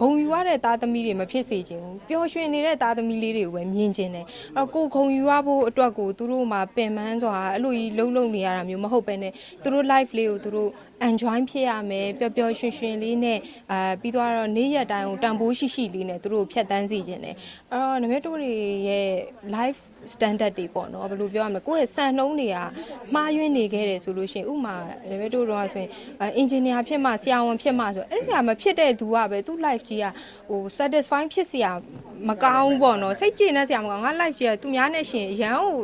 ဂုံယူရတဲ့သားသမီးတွေမဖြစ်စေချင်ဘူးပျော်ရွှင်နေတဲ့သားသမီးလေးတွေကိုပဲမြင်ချင်တယ်အဲ့တော့ကိုဂုံယူရဖို့အတွက်ကိုသူတို့မှာပင်ပန်းစွာအဲ့လိုကြီးလှုပ်လှုပ်နေရတာမျိုးမဟုတ်ပဲねသူတို့ life လေးကိုသူတို့ enjoy ဖြစ်ရမယ်ပျော်ပျော်ရွှင်ရွှင်လေးနဲ့အာပြီးတော့နေ့ရက်တိုင်းကိုတန်ဖိုးရှိရှိလေးနဲ့သူတို့ဖြတ်တန်းစီခြင်းတယ်အဲ့တော့နမဲတို့တွေရဲ့ life standard တွေပေါ့နော်ဘယ်လိုပြောရမလဲကိုယ့်ရဲ့စံနှုန်းတွေကမှားယွင်းနေခဲ့တယ်ဆိုလို့ရှိရင်ဥမာနမဲတို့တော့ဆိုရင်အင်ဂျင်နီယာဖြစ်မှဆရာဝန်ဖြစ်မှဆိုအဲ့ဒါမဖြစ်တဲ့သူကပဲသူ့ life ကြီးကဟို satisfy ဖြစ်စရာမကောင်းဘူးပေါ့နော်စိတ်ကျေနပ်စရာမကောင်းငါ life ကြီးကသူများနဲ့ရှင်ရန်ဟို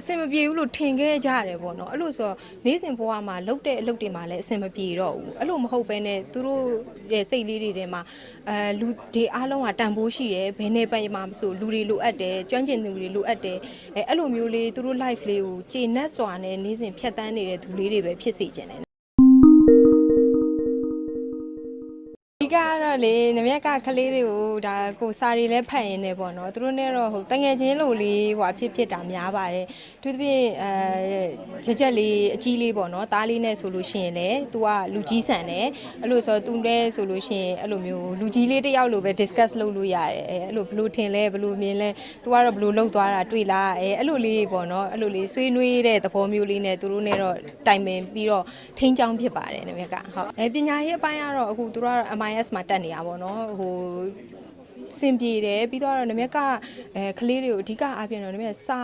အဆင်မပြေဘူးလို့ထင်ခဲ့ကြရတယ်ပေါ့နော်အဲ့လိုဆိုတော့နေ့စဉ်ဘဝမှာလုပ်တဲ့အလုပ်တွေမှာလည်းအဆင်မပြေတော့ဘူးအဲ့လိုမဟုတ်ဘဲနဲ့သူတို့ရဲ့စိတ်လေးတွေထဲမှာအဲလူတွေအားလုံးကတန်ဖိုးရှိတယ်ဘယ်နေပိုင်မှာမဆိုလူတွေလိုအပ်တယ်ကျွမ်းကျင်သူတွေလိုအပ်တယ်အဲအဲ့လိုမျိုးလေးသူတို့ life လေးကိုကျေနပ်စွာနဲ့နေ့စဉ်ဖြတ်တန်းနေတဲ့သူလေးတွေပဲဖြစ်စေချင်တယ် ဒီကတော့လေနမက်ကကလေးတွေကိုဒါကိုစာရီလဲဖတ်ရင်းနေပေါ့နော်သူတို့နဲ့တော့ဟိုတငယ်ချင်းလိုလေးဟိုဖြစ်ဖြစ်တာများပါတယ်သူသဖြင့်အဲကြက်ကြက်လေးအကြီးလေးပေါ့နော်သားလေးနဲ့ဆိုလို့ရှိရင်လေသူကလူကြီးဆန်တယ်အဲ့လိုဆိုတော့သူနဲ့ဆိုလို့ရှိရင်အဲ့လိုမျိုးလူကြီးလေးတစ်ယောက်လိုပဲ discuss လုပ်လို့ရတယ်အဲအဲ့လိုဘလို့ထင်လဲဘလို့မြင်လဲသူကတော့ဘလို့လှုပ်သွားတာတွေ့လားအဲအဲ့လိုလေးပေါ့နော်အဲ့လိုလေးဆွေးနွေးတဲ့သဘောမျိုးလေးနဲ့သူတို့နဲ့တော့တိုင်ပင်ပြီးတော့ထိန်းချောင်းဖြစ်ပါတယ်နမက်ကဟုတ်အဲပညာရေးအပိုင်းကတော့အခုသူတို့ကတော့ MIS မှာတက်နေရပါတော့နော်ဟိုစင်ပြေတယ်ပြီးတော့နမက်ကအဲကလေးတွေကိုအဓိကအားဖြင့်တော့နမက်စာ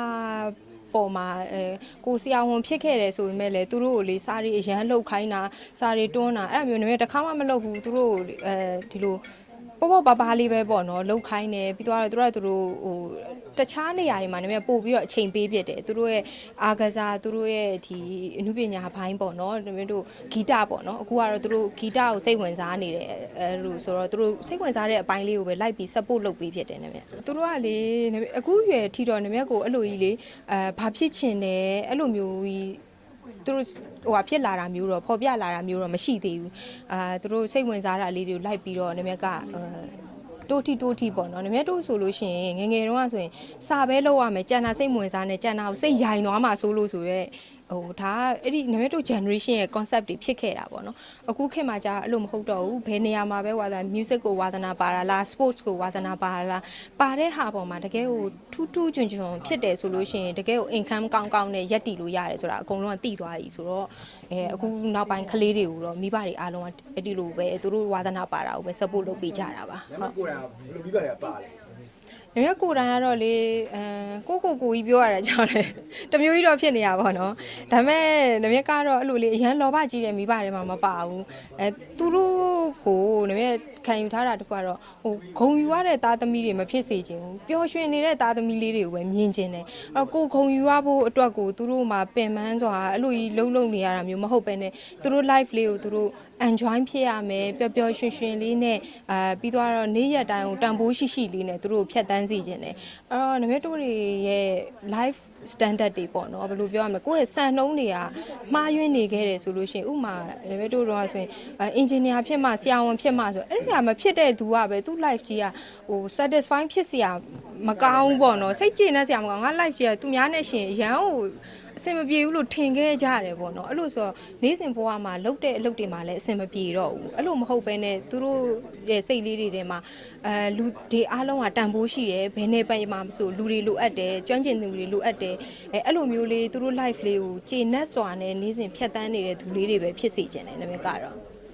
ပေါ်မှာအဲကိုဆရာဝန်ဖြစ်ခဲ့တယ်ဆိုပေမဲ့လည်းသူတို့ကိုလေစာရီအရန်လှုပ်ခိုင်းတာစာရီတွန်းတာအဲ့လိုမျိုးနမက်တစ်ခါမှမလုပ်ဘူးသူတို့ကိုအဲဒီလို ပေါ့ပေါ့ပါပါလေးပဲပေါ့နော်လှုပ်ခိုင်းတယ်ပြီးတော့သူတို့ကသူတို့ဟိုတခြားနေရာတွေမှာနည်းနည်းပို့ပြီးတော့အချိန်ပေးပြတယ်သူတို့ရဲ့အာကစားသူတို့ရဲ့ဒီအမှုပညာဘိုင်းပေါ့နော်နည်းနည်းတို့ဂီတပေါ့နော်အခုကတော့သူတို့ဂီတကိုစိတ်ဝင်စားနေတယ်အဲလိုဆိုတော့သူတို့စိတ်ဝင်စားတဲ့အပိုင်းလေးကိုပဲလိုက်ပြီး support လုပ်ပေးဖြစ်တယ်နည်းနည်းသူတို့ကလေနည်းနည်းအခုရွယ်ထီတော့နည်းနည်းကိုအဲ့လိုကြီးလေအဲဘာဖြစ်ချင်တယ်အဲ့လိုမျိုးကြီး သူတို့ဟိုဟာဖြစ်လာတာမျိုးတော့ပေါ်ပြလာတာမျိုးတော့မရှိသေးဘူးအာသူတို့စိတ်ဝင်စားတာလေးတွေကိုလိုက်ပြီးတော့နမကအဲတိုးတီတိုးတီပေါ့နော်နမတို့ဆိုလို့ရှိရင်ငယ်ငယ်တုန်းကဆိုရင်စာပဲလောက်ရမယ်ကြံတာစိတ်ဝင်စားနေကြံတာကိုစိတ်ရိုင်သွားမှဆိုလို့ဆိုရဲဟိုဒါအဲ့ဒီနမတို့ generation ရဲ့ concept တွေဖြစ်ခဲ့တာပေါ့နော်အခုခေတ်မှာကြာအဲ့လိုမဟုတ်တော့ဘူးဘယ်နေရာမှာပဲဝါသ music ကိုဝါသနာပါတာလား sports ကိုဝါသနာပါတာလားပါတဲ့ဟာပေါ်မှာတကယ်ကိုထူးထူးချွန်ချွန်ဖြစ်တယ်ဆိုလို့ရှိရင်တကယ်ကို income ကောင်းကောင်းနဲ့ရက်တီလို့ရတယ်ဆိုတာအကုန်လုံးကသိသွားပြီဆိုတော့အဲအခုနောက်ပိုင်းကလေးတွေကိုတော့မိဘတွေအားလုံးကအဲ့ဒီလိုပဲသူတို့ဝါသနာပါတာကိုပဲ support လုပ်ပေးကြတာပါညမကိုယ်တိုင်ကဘယ်လိုပြီးပါလဲပါလဲ။ မြမကိုယ်တိုင်ကတော့လေအဲကိုကိုကိုကြီးပြောရတာကြောင့်လေတမျိုးကြီးတော့ဖြစ်နေရပါတော့။ဒါပေမဲ့နမြကတော့အဲ့လိုလေအရန်လောဘကြီးတဲ့မိဘတွေမှာမပါဘူး။အဲသူတို့ကိုနမြ ခံယူထားတာတခုကတော့ဟိုဂုံယူရတဲ့သားသမီးတွေမဖြစ်စေချင်ဘူး။ပျော်ရွှင်နေတဲ့သားသမီးလေးတွေကိုပဲမြင်ချင်တယ်။အဲ့တော့ကိုဂုံယူရဖို့အတွက်ကိုသူတို့မှာပင်ပန်းစွာအဲ့လိုကြီးလှုပ်လှုပ်နေရတာမျိုးမဟုတ်ပဲねသူတို့ life လေးကိုသူတို့ enjoy ဖြစ်ရမယ်ပျော်ပျော်ရွှင်ရွှင်လေးနဲ့အာပြီးတော့နေ့ရက်တိုင်းကိုတန်ဖိုးရှိရှိလေးနဲ့သူတို့ဖြတ်တန်းစီခြင်းတယ်အဲ့တော့နမဲတို့တွေရဲ့ life standard တွေပေါ့နော်ဘယ်လိုပြောရမလဲကိုယ့်ရဲ့စံနှုန်းတွေကမှားယွင်းနေခဲ့တယ်ဆိုလို့ရှိရင်ဥမာနမဲတို့တော့ဆိုရင်အင်ဂျင်နီယာဖြစ်မှဆရာဝန်ဖြစ်မှဆိုအဲ့ဒါမဖြစ်တဲ့သူကပဲသူ့ life ကြီးကဟို satisfy ဖြစ်စရာမကောင်းဘူးပေါ့နော်စိတ်ကျေနပ်စရာမကောင်းငါ life ကြီးကသူများနဲ့ရှင်ရန်ဟိုအဆင်မပြေဘူးလို့ထင်ခဲ့ကြရတယ်ပေါ့နော်အဲ့လိုဆိုတော့နေ့စဉ်ဘဝမှာလုပ်တဲ့အလုပ်တွေမှာလည်းအဆင်မပြေတော့ဘူးအဲ့လိုမဟုတ်ဘဲနဲ့သူတို့ရဲ့စိတ်လေးတွေထဲမှာအဲလူတွေအားလုံးကတန်ဖိုးရှိတယ်ဘယ်နေပိုင်မှာမဆိုလူတွေလိုအပ်တယ်ကျွမ်းကျင်သူတွေလိုအပ်တယ်အဲအဲ့လိုမျိုးလေးသူတို့ life လေးကိုကျေနပ်စွာနဲ့နေ့စဉ်ဖြတ်တန်းနေတဲ့သူလေးတွေပဲဖြစ်စေချင်တယ်နမကတော့